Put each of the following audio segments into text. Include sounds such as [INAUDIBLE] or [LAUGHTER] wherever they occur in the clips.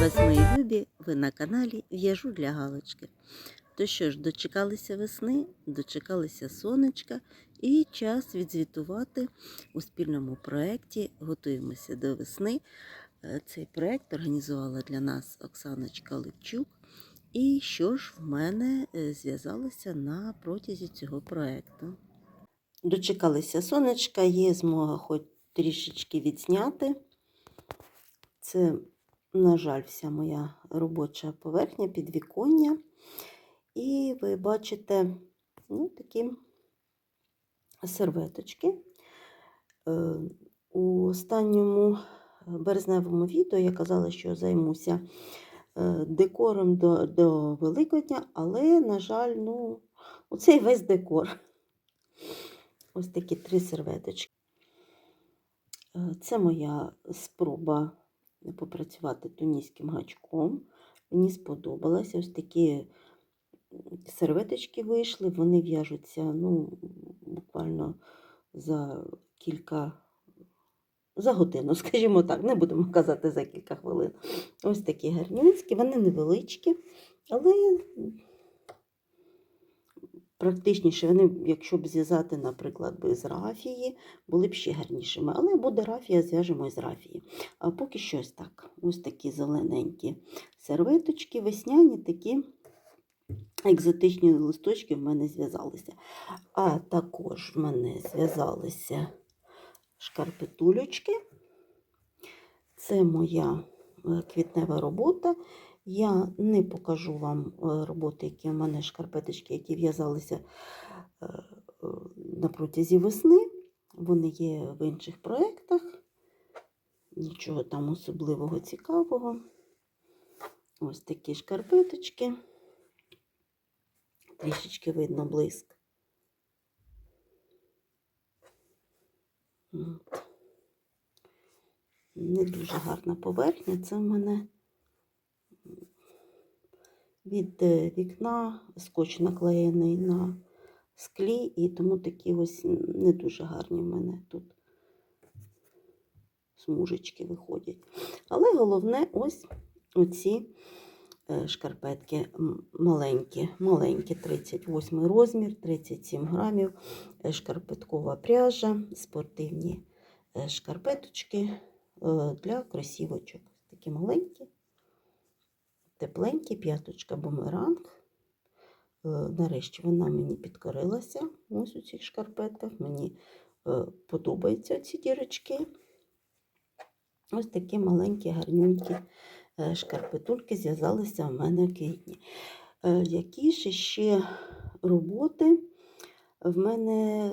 вас, мої любі, ви на каналі В'яжу для галочки. То що ж, дочекалися весни, дочекалися сонечка і час відзвітувати у спільному проєкті Готуємося до весни. Е, Цей проєкт організувала для нас Оксаночка Левчук. І що ж в мене е, зв'язалося на протязі цього проєкту. Дочекалися сонечка, є змога хоч трішечки відзняти. Це, на жаль, вся моя робоча поверхня, підвіконня. І ви бачите ну, такі серветочки. Е, У останньому березневому відео я казала, що займуся е, декором до, до Великодня, але, на жаль, ну, оцей весь декор. Ось такі три серветочки. Е, Це моя спроба попрацювати туніським гачком. Мені сподобалося. Ось такі серветочки вийшли, вони в'яжуться ну, буквально за кілька, за годину, [LAUGHS] скажімо так, не будемо казати за кілька хвилин. Ось такі гарнюнські, вони невеличкі, але практичніше вони, якщо б зв'язати, наприклад, би з рафії, були б ще гарнішими. Але буде рафія, зв'яжемо з рафії. А поки щось так. Ось такі зелененькі серветочки, весняні такі екзотичні листочки в мене зв'язалися. А також в мене зв'язалися шкарпетулечки. Це моя е, квітнева робота. Я не покажу вам е, роботи, які в мене шкарпеточки, які в'язалися е, е, на протязі весни. Вони є в інших проєктах. Нічого там особливого цікавого. Ось такі шкарпеточки. Трішечки видно блиск. Не дуже гарна поверхня. Це в мене від е, вікна скотч наклеєний на склі, і тому такі ось не дуже гарні в мене тут смужечки виходять. Але головне ось оці е, шкарпетки маленькі, маленькі, 38 розмір, 37 грамів, е, шкарпеткова пряжа, спортивні шкарпеточки для кросівочок. Такі маленькі тепленький, п'яточка бумеранг. Е, Нарешті вона мені підкорилася ось у цих шкарпетках. Мені е, подобаються ці дірочки. Ось такі маленькі, гарненькі е, шкарпетульки зв'язалися в мене в квітні. Які ж ще роботи в мене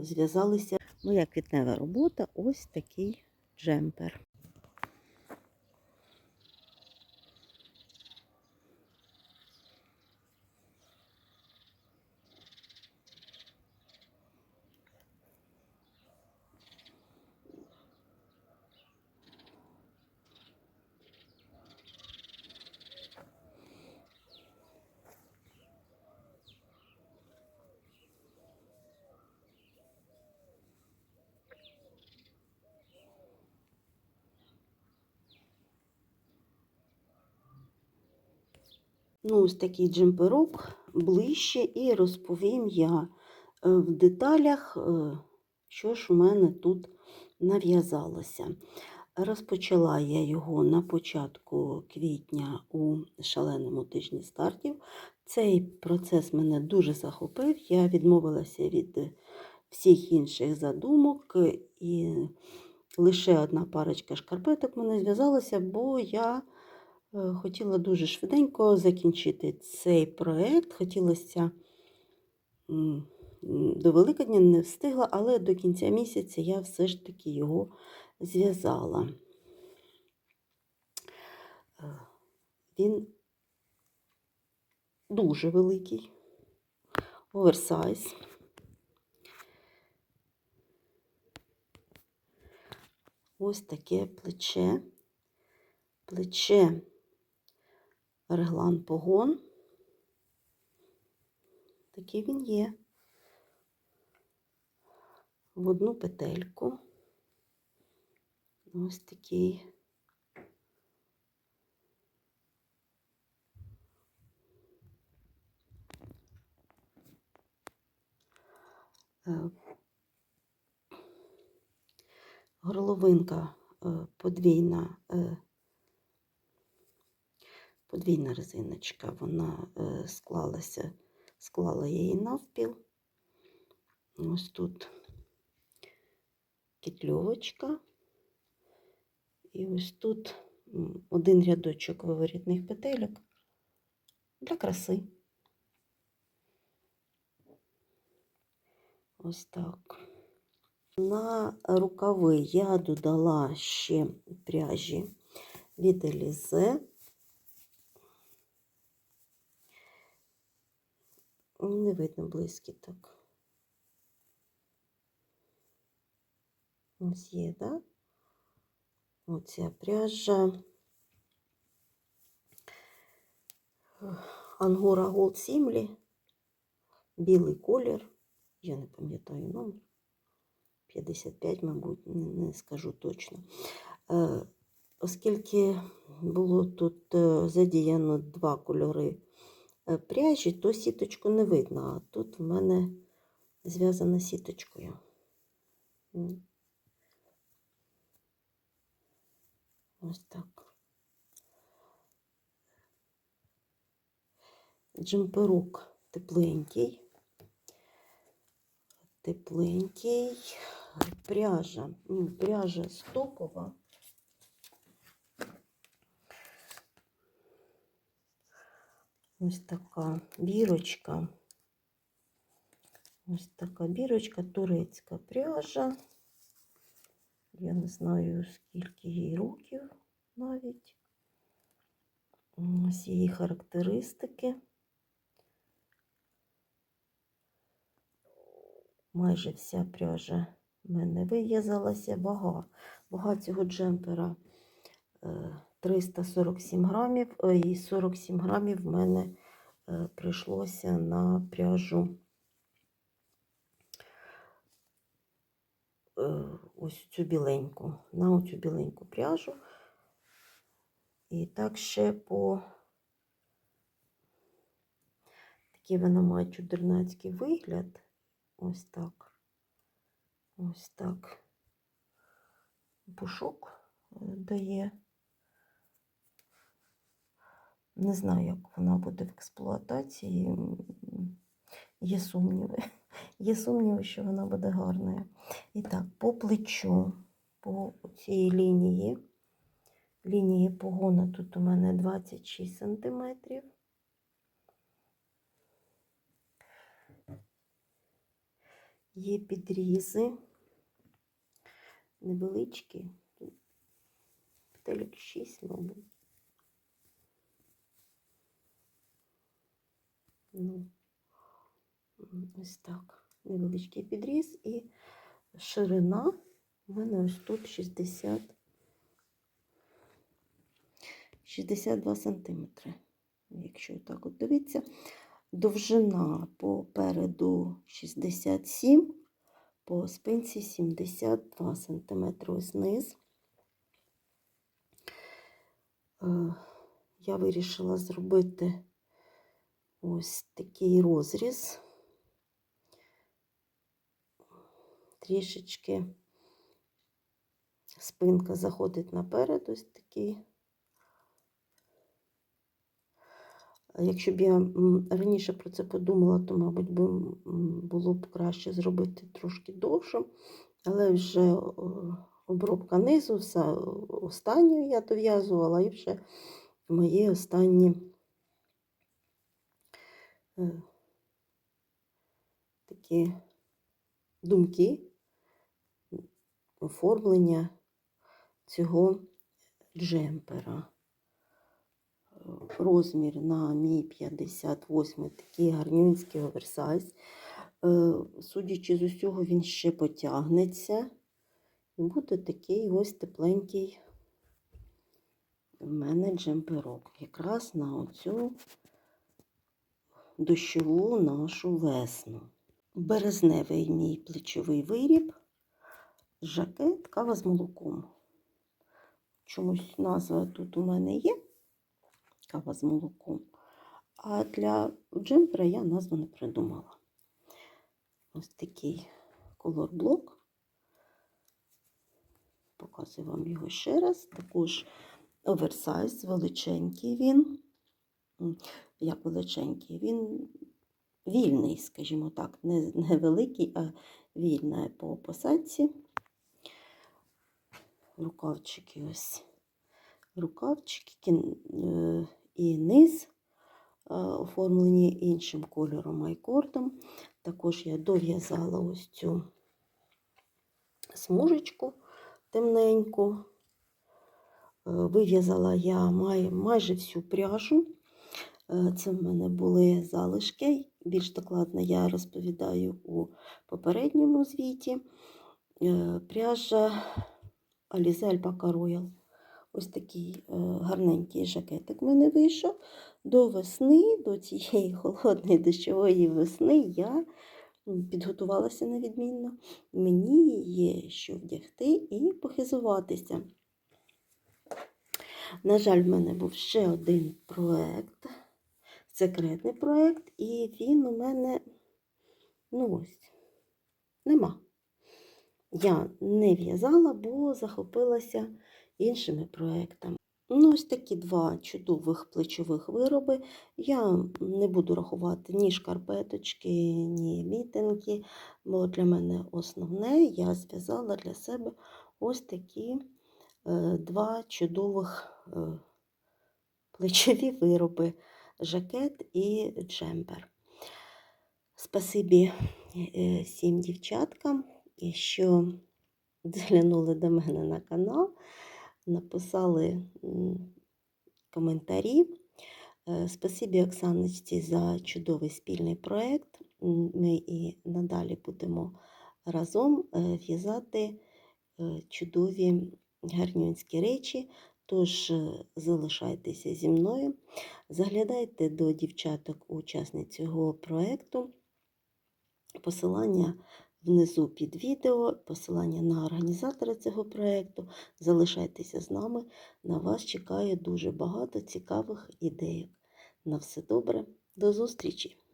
зв'язалися? Моя квітнева робота ось такий джемпер. Ну, ось такий джемперок ближче і розповім я е, в деталях, е, що ж у мене тут нав'язалося. Розпочала я його на початку квітня у шаленому тижні стартів. Цей процес мене дуже захопив. Я відмовилася від всіх інших задумок, і лише одна парочка шкарпеток мене зв'язалася, бо я е, хотіла дуже швиденько закінчити цей проєкт. Хотілося до Великодня не встигла, але до кінця місяця я все ж таки його зв'язала. Е, Він дуже великий, оверсайз. Ось таке плече, плече реглан погон. Такий він є. В одну петельку. Ось такий. Е, горловинка е, подвійна е, подвійна резиночка, вона е, склалася, склала її навпіл. Ось тут петльовочка. І ось тут один рядочок виворітних петельок для краси. Ось так. На рукави я додала ще пряжі від Елізе. Не видно близькі так. Ось є, да? Оця пряжа. Ангора Голд Сімлі. Білий колір. Я не пам'ятаю номер. 55, мабуть, не, скажу точно. Е, оскільки було тут е, задіяно два кольори пряжі, то сіточку не видно, а тут в мене зв'язана сіточкою. Ось так. Джемперок тепленький. Тепленький. Пряжа. Пряжа стокова. Ось така бірочка. Ось така бірочка, турецька пряжа. Я не знаю, скільки їй років навіть. Ось її характеристики. Майже вся пряжа в мене вив'язалася. Вага. Вага цього джемпера е, 347 грамів, е, і 47 грамів в мене е, прийшлося на пряжу е, ось цю біленьку, на оцю біленьку пряжу. І так ще по такий вона має чудернацький вигляд. Ось так. Ось так. Пушок дає. Не знаю, як вона буде в експлуатації. Є сумніви. [LAUGHS] Є сумніви, що вона буде гарною. І так, по плечу, по цій лінії. Лінії погона тут у мене 26 сантиметрів. Є підрізи невеличкі, тут петелек 6, мабуть. Ну, ось так. Невеличкий підріз і ширина у мене ось тут 60, 62 сантиметри. Якщо так от дивитися, довжина попереду 67, по спинці 72 сантиметри ось низ. Е, Я вирішила зробити ось такий розріз. Трішечки спинка заходить наперед, ось такий. Якщо б я раніше про це подумала, то, мабуть, було б краще зробити трошки довше. Але вже обробка низу, все останню я дов'язувала, і вже мої останні такі думки, оформлення цього джемпера. Е, Розмір на мій 58 такий гарнюнський оверсайз. Е, Судячи з усього, він ще потягнеться. І буде такий ось тепленький в мене джемперок. Якраз на оцю дощову нашу весну. Березневий мій плечовий виріб, жакет, кава з молоком. Чомусь назва тут у мене є кава з молоком. А для джемпера я назву не придумала. Ось такий колорблок. Показую вам його ще раз. Також оверсайз, величенький він. Як величенький, він вільний, скажімо так, не, не великий, а вільна по посадці. Рукавчики ось. Рукавчики е, і низ е, оформлені іншим кольором айкордом. Також я дов'язала ось цю смужечку темненьку. Е, Вив'язала я май, майже всю пряжу. Е, Це в мене були залишки. Більш докладно я розповідаю у попередньому звіті. Е, Пряжа Alize Alpaca Royal. Ось такий е, гарненький жакетик в мене вийшов. До весни, до цієї холодної дощової весни я підготувалася невідмінно. Мені є що вдягти і похизуватися. На жаль, в мене був ще один проект, секретний проект, і він у мене, ну ось, нема. Я не в'язала, бо захопилася іншими проектами. Ну, ось такі два чудових плечових вироби. Я не буду рахувати ні шкарпеточки, ні мітинги, бо для мене основне я зв'язала для себе ось такі е, два чудових е, плечові вироби жакет і джемпер. Спасибі е, всім дівчаткам, що заглянули до мене на канал, написали коментарі. Е, Спасибі Оксаночці за чудовий спільний проєкт. Ми і надалі будемо разом е, в'язати чудові гарнюнські речі. Тож е, залишайтеся зі мною, заглядайте до дівчаток учасниць цього проєкту. Посилання внизу під відео, посилання на організатора цього проєкту. Залишайтеся з нами. На вас чекає дуже багато цікавих ідей. На все добре, до зустрічі!